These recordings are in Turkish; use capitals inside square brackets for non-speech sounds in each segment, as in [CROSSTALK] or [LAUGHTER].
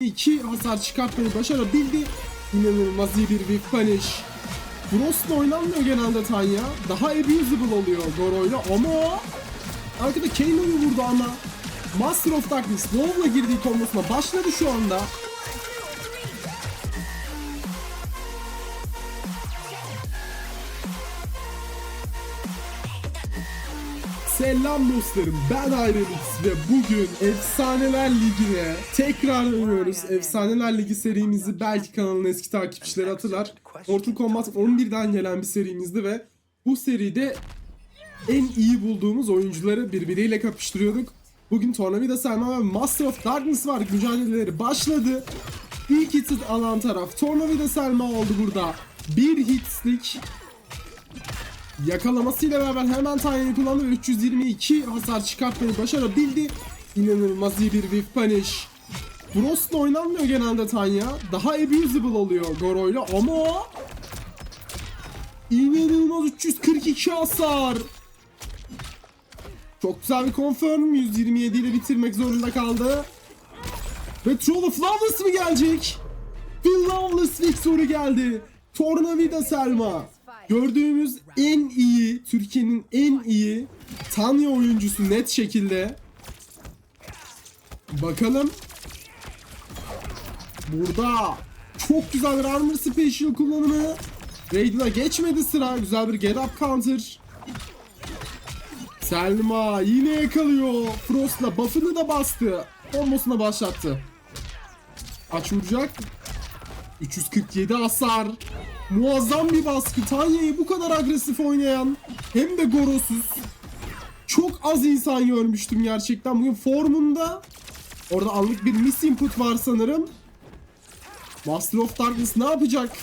2 hasar çıkartmayı başarabildi. İnanılmaz iyi bir Whip Punish. Frost'la oynanmıyor genelde Tanya. Daha abusable oluyor Goro'yla ama arkada Kano'yu vurdu ama Master of Darkness Low'la girdiği kombosuna başladı şu anda. Selam dostlarım ben Ayrelix ve bugün Efsaneler Ligi'ne tekrar dönüyoruz. Efsaneler Ligi serimizi belki kanalın eski takipçileri hatırlar. Mortal Kombat 11'den gelen bir serimizdi ve bu seride en iyi bulduğumuz oyuncuları birbiriyle kapıştırıyorduk. Bugün Tornavida Selma ve Master of Darkness var. Mücadeleleri başladı. İlk hit alan taraf Tornavida Selma oldu burada. Bir hitlik Yakalamasıyla beraber hemen Tanya'yı kullandı ve 322 hasar çıkartmayı başarabildi. İnanılmaz iyi bir Whip Punish. Frost'la oynanmıyor genelde Tanya. Daha abusable oluyor Goro'yla ama İnanılmaz 342 hasar. Çok güzel bir confirm. 127 ile bitirmek zorunda kaldı. Ve Troll of Loveless mı gelecek? The Loveless Victory geldi. Tornavida Selma. Gördüğümüz en iyi, Türkiye'nin en iyi Tanya oyuncusu net şekilde. Bakalım. Burada çok güzel bir armor special kullanımı. Raiden'a geçmedi sıra. Güzel bir get up counter. Selma yine yakalıyor. Frost'la buff'ını da bastı. Bombosuna başlattı. Aç vuracak. 347 hasar. Muazzam bir baskı. Tanya'yı bu kadar agresif oynayan hem de gorosuz. Çok az insan görmüştüm gerçekten. Bugün formunda orada anlık bir miss input var sanırım. Master of Darkness ne yapacak?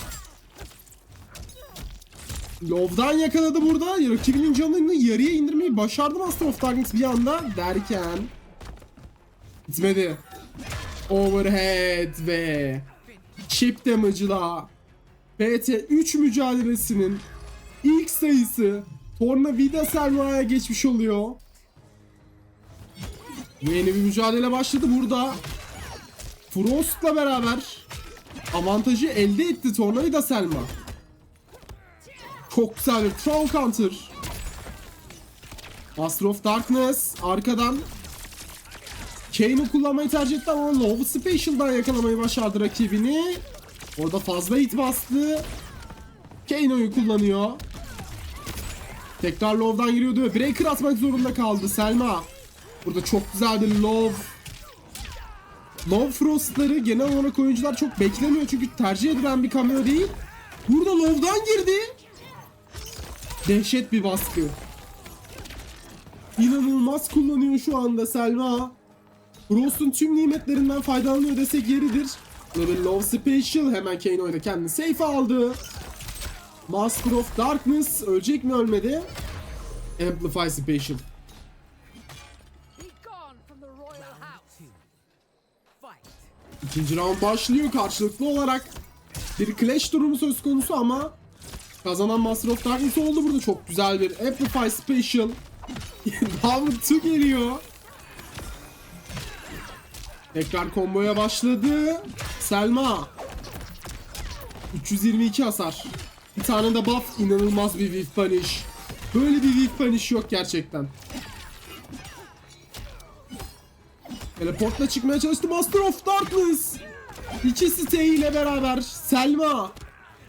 Love'dan yakaladı burada. Rakibinin canını yarıya indirmeyi başardı Master of Darkness bir anda derken. Gitmedi. Overhead ve chip damage'la PT 3 mücadelesinin ilk sayısı Tornavida Selma'ya geçmiş oluyor. Yeni bir mücadele başladı burada. Frost'la beraber avantajı elde etti Tornavida Selma. Çok güzel bir Troll Counter. Master of Darkness arkadan Kane'ı kullanmayı tercih etti ama Love Special'dan yakalamayı başardı rakibini. Orada fazla hit bastı. Kano'yu kullanıyor. Tekrar Love'dan giriyordu Breaker atmak zorunda kaldı Selma. Burada çok güzel bir Love. Love Frost'ları genel olarak oyuncular çok beklemiyor çünkü tercih edilen bir cameo değil. Burada Love'dan girdi. Dehşet bir baskı. İnanılmaz kullanıyor şu anda Selma. Frost'un tüm nimetlerinden faydalanıyor desek yeridir. Ve bir Love Special hemen Kano ile kendini safe aldı. Master of Darkness ölecek mi ölmedi? Amplify Special. İkinci round başlıyor karşılıklı olarak. Bir clash durumu söz konusu ama kazanan Master of Darkness oldu burada. Çok güzel bir Amplify Special. [LAUGHS] 2 geliyor. Tekrar komboya başladı. Selma. 322 hasar. Bir tane de buff. inanılmaz bir Whip Punish. Böyle bir Whip Punish yok gerçekten. Teleportla çıkmaya çalıştı Master of Darkness. İkisi T ile beraber Selma.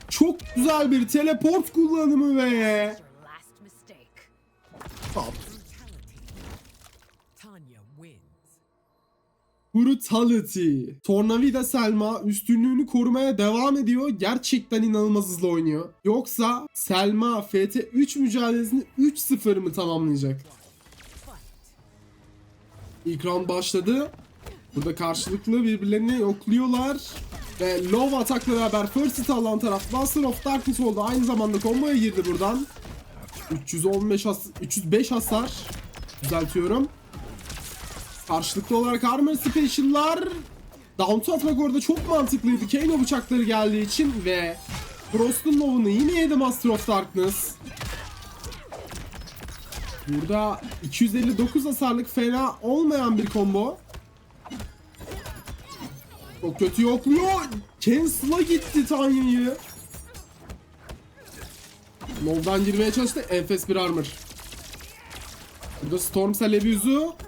Çok güzel bir teleport kullanımı ve Brutality. Tornavida Selma üstünlüğünü korumaya devam ediyor. Gerçekten inanılmaz hızlı oynuyor. Yoksa Selma FT 3 mücadelesini 3-0 mı tamamlayacak? İlk round başladı. Burada karşılıklı birbirlerini yokluyorlar. Ve low atakla beraber first hit alan taraf Master of Darkness oldu. Aynı zamanda komboya girdi buradan. 315 has 305 hasar. Düzeltiyorum. Karşılıklı olarak armor special'lar Down atmak orada çok mantıklıydı. Kano bıçakları geldiği için ve Frost'un Love'unu yine yedi Master of Darkness. Burada 259 hasarlık fena olmayan bir combo. Çok kötü yokluyor. Cancel'a gitti Tanya'yı. Low'dan girmeye çalıştı. Enfes bir armor. Burada Storm Celebius'u.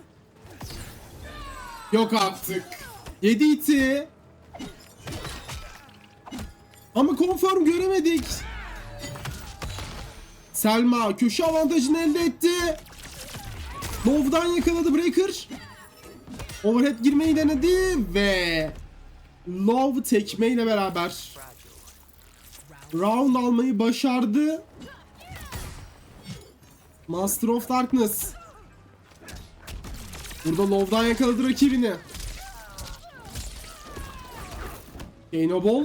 Yok artık. 7 iti. Ama confirm göremedik. Selma köşe avantajını elde etti. Low'dan yakaladı Breaker. Overhead girmeyi denedi ve Love tekme ile beraber round almayı başardı. Master of Darkness. Burada Love'dan yakaladı rakibini. Kano Ball.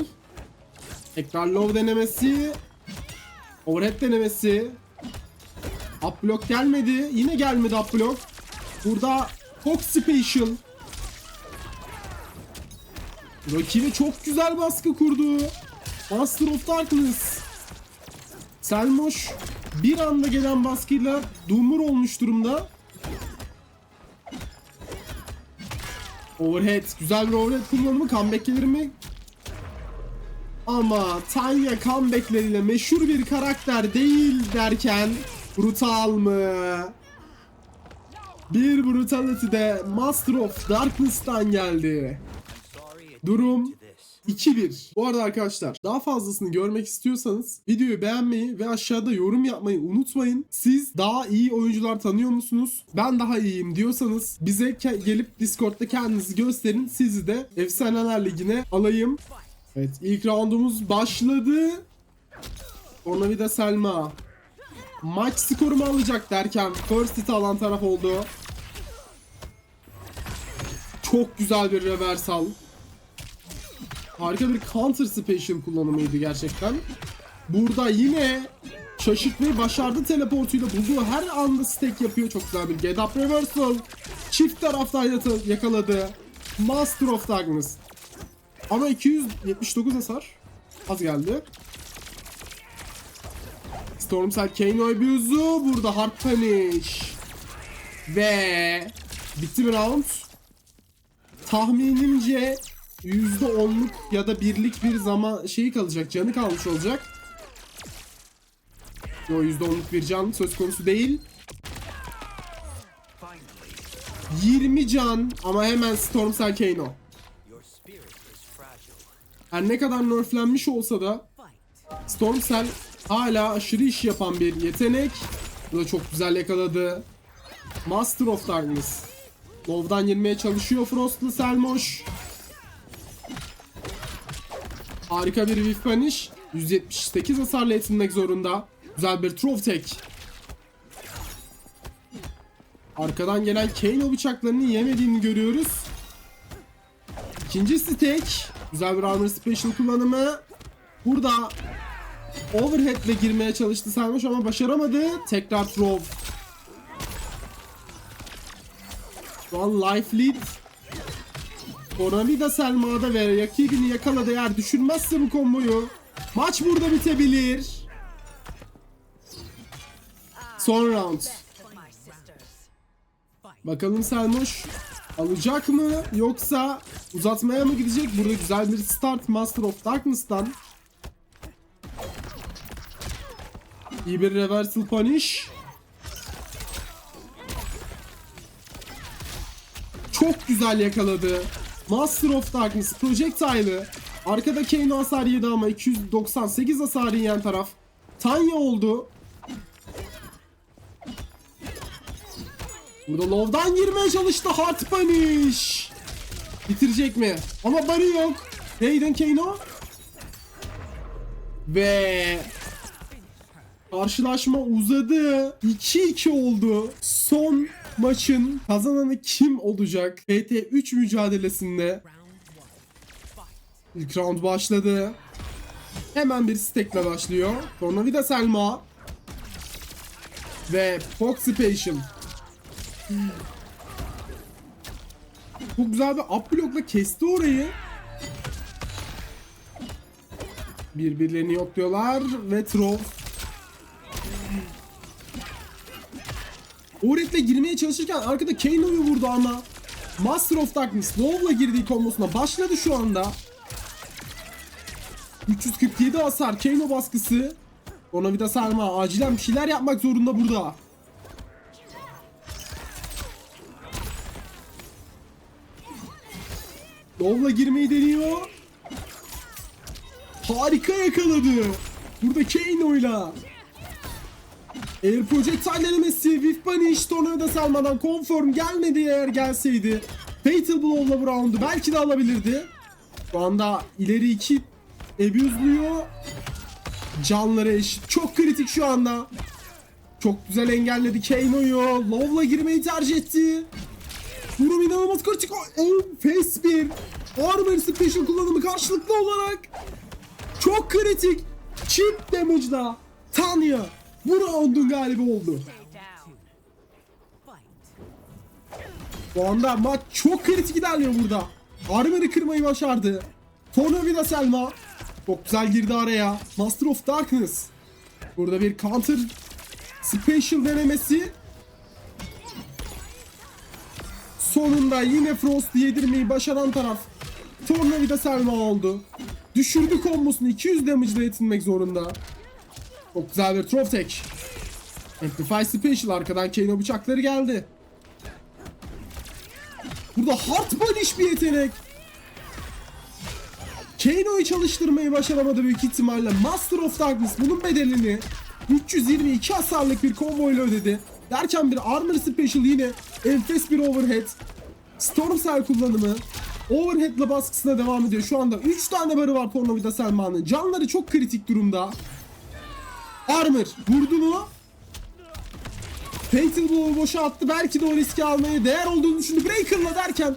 Tekrar Love denemesi. Overhead denemesi. Up block gelmedi. Yine gelmedi up block. Burada Fox Special. Rakibe çok güzel baskı kurdu. Master of Darkness. Selmoş bir anda gelen baskıyla dumur olmuş durumda. Overhead. Güzel bir overhead kullanımı. Comeback gelir mi? Ama Tanya comeback'leriyle meşhur bir karakter değil derken brutal mı? Bir brutality de Master of Darkness'tan geldi. Durum 2-1. Bu arada arkadaşlar daha fazlasını görmek istiyorsanız videoyu beğenmeyi ve aşağıda yorum yapmayı unutmayın. Siz daha iyi oyuncular tanıyor musunuz? Ben daha iyiyim diyorsanız bize gelip Discord'da kendinizi gösterin. Sizi de Efsaneler Ligi'ne alayım. Evet ilk roundumuz başladı. Sonra bir de Selma. Maç skorumu alacak derken first hit alan taraf oldu. Çok güzel bir reversal. Harika bir counter special kullanımıydı gerçekten. Burada yine şaşırtmayı başardı teleportuyla bulduğu her anda stack yapıyor. Çok güzel bir get up reversal. Çift taraftan yakaladı. Master of Darkness. Ama 279 hasar. Az geldi. Stormside Kano abuse'u burada hard punish. Ve bitti mi round? Tahminimce %10'luk ya da birlik bir zaman şeyi kalacak, canı kalmış olacak. Yo %10'luk bir can söz konusu değil. 20 can ama hemen Stormside Kano. Her ne kadar nerflenmiş olsa da Fight. Stormcell hala aşırı iş yapan bir yetenek. Bu da çok güzel yakaladı. Master of Darkness. Low'dan girmeye çalışıyor Frost'lu Selmoş. Harika bir Whiff Punish. 178 hasarla yetinmek zorunda. Güzel bir Trove Tek. Arkadan gelen Kano bıçaklarını yemediğini görüyoruz. İkinci stack. Güzel bir armor special kullanımı. Burada overhead'le girmeye çalıştı Selmoş ama başaramadı. Tekrar throw. Şu an life lead. Konami Selma'da ve rakibini yakaladı eğer düşürmezse bu komboyu. Maç burada bitebilir. Son round. Bakalım Selmoş alacak mı yoksa uzatmaya mı gidecek? Burada güzel bir start Master of Darkness'tan. İyi bir reversal punish. Çok güzel yakaladı. Master of Darkness projectile'ı. Arkada Kano hasar yedi ama 298 hasar yiyen taraf. Tanya oldu. Burada Love'dan girmeye çalıştı. Hard punish. Bitirecek mi? Ama barı yok. Raiden Kano. Ve karşılaşma uzadı. 2-2 oldu. Son maçın kazananı kim olacak? PT3 mücadelesinde ilk round başladı. Hemen bir stackle başlıyor. Tornavida Selma. Ve Fox Special. Çok güzel bir up blockla kesti orayı. Birbirlerini yokluyorlar ve throw. Oret'le girmeye çalışırken arkada Kano'yu vurdu ama Master of Darkness Low'la girdiği kombosuna başladı şu anda. 347 hasar, Kano baskısı. Ona bir de sarma. Acilen bir şeyler yapmak zorunda burada. Low'la girmeyi deniyor. Harika yakaladı. Burada Kano'yla. Air Projectile denemesi. Whiff Punish. Tornado salmadan konform gelmedi eğer gelseydi. Fatal Blow'la bu roundu belki de alabilirdi. Şu anda ileri iki abuse'luyor. Canları eşit. Çok kritik şu anda. Çok güzel engelledi Kano'yu. Low'la girmeyi tercih etti. Durum inanılmaz kritik. Enfes bir Armor Special kullanımı karşılıklı olarak çok kritik. Chip damage'da Tanya bu roundun galibi oldu. Bu anda maç çok kritik ilerliyor burada. Armor'ı kırmayı başardı. Tornavida Selma. Çok güzel girdi araya. Master of Darkness. Burada bir counter special denemesi. Sonunda yine Frost yedirmeyi başaran taraf Tornavida Selma oldu. Düşürdü kombosunu 200 damage ile yetinmek zorunda. Çok güzel bir Troph Tech. Amplify Special arkadan Kano bıçakları geldi. Burada hard punish bir yetenek. Kano'yu çalıştırmayı başaramadı büyük ihtimalle. Master of Darkness bunun bedelini 322 hasarlık bir combo ile ödedi. Derken bir Armor Special yine enfes bir overhead. Storm Cell kullanımı. Overhead'la baskısına devam ediyor. Şu anda 3 tane barı var Pornovida Selma'nın. Canları çok kritik durumda. Armor vurdu mu? Fatal Blow'u boşa attı. Belki de o riski almaya değer olduğunu düşündü. Breaker'la derken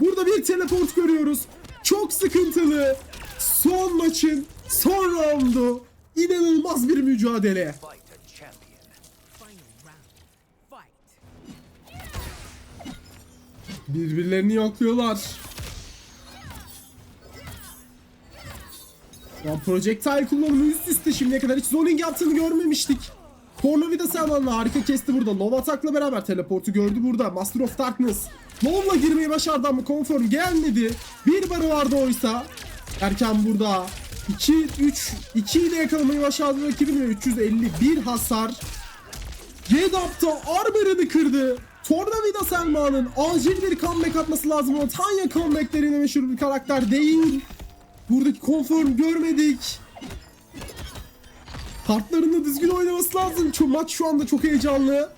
burada bir teleport görüyoruz. Çok sıkıntılı. Son maçın son roundu. İnanılmaz bir mücadele. Birbirlerini yokluyorlar. Ya projectile kullanımı üst üste şimdiye kadar hiç zoning yaptığını görmemiştik. Tornavida Selman'la harika kesti burada. Love atakla beraber teleportu gördü burada. Master of Darkness. Love'la girmeyi başardı ama konform gelmedi. Bir barı vardı oysa. Erken burada 2 3 2 ile yakalamayı başardı rakibini ve 351 hasar. Gedap'ta Arber'ını kırdı. Tornavida Selma'nın acil bir comeback atması lazım ama Tanya comebacklerine meşhur bir karakter değil. Buradaki konform görmedik. Kartlarını düzgün oynaması lazım. Şu maç şu anda çok heyecanlı.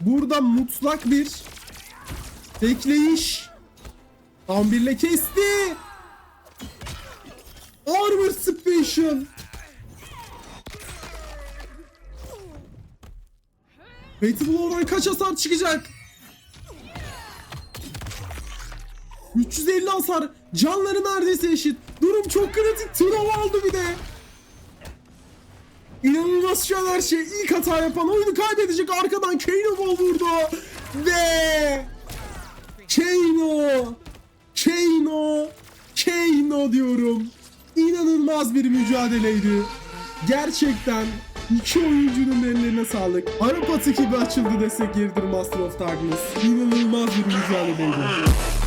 Burada mutlak bir bekleyiş. Tam birle kesti. Armor Special. Fatal Blow'dan kaç hasar çıkacak? 350 hasar. Canları neredeyse eşit. Durum çok kritik. Troll aldı bir de. İnanılmaz şu an her şey. İlk hata yapan oyunu kaybedecek. Arkadan Kano vurdu. Ve Kano Kano Kano diyorum. İnanılmaz bir mücadeleydi. Gerçekten iki oyuncunun ellerine sağlık. Arap atı gibi açıldı desek yeridir Master of Darkness. İnanılmaz bir mücadeleydi.